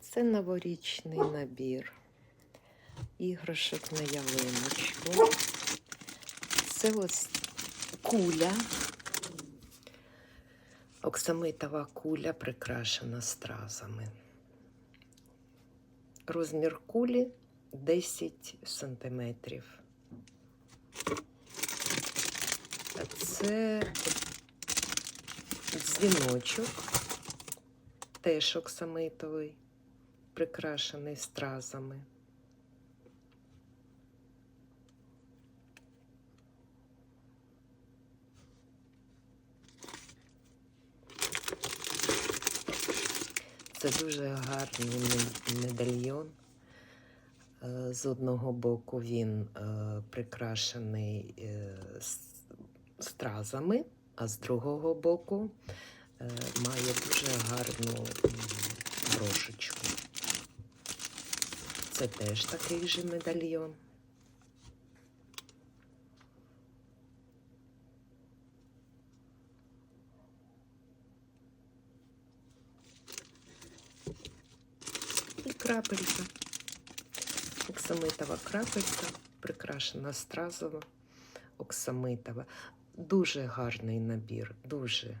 Це новорічний набір. Іграшок на ялиночку. Це ось куля. Оксамитова куля прикрашена стразами. Розмір кулі 10 сантиметрів. Це дзвіночок, теж оксамитовий, прикрашений стразами. Це дуже гарний медальйон. Е, З одного боку він е, прикрашений е, стразами, а з другого боку має дуже гарну брошечку. Це теж такий же медальйон. І крапелька. Оксамитова крапелька, прикрашена стразово, оксамитова. Дуже гарний набір, дуже.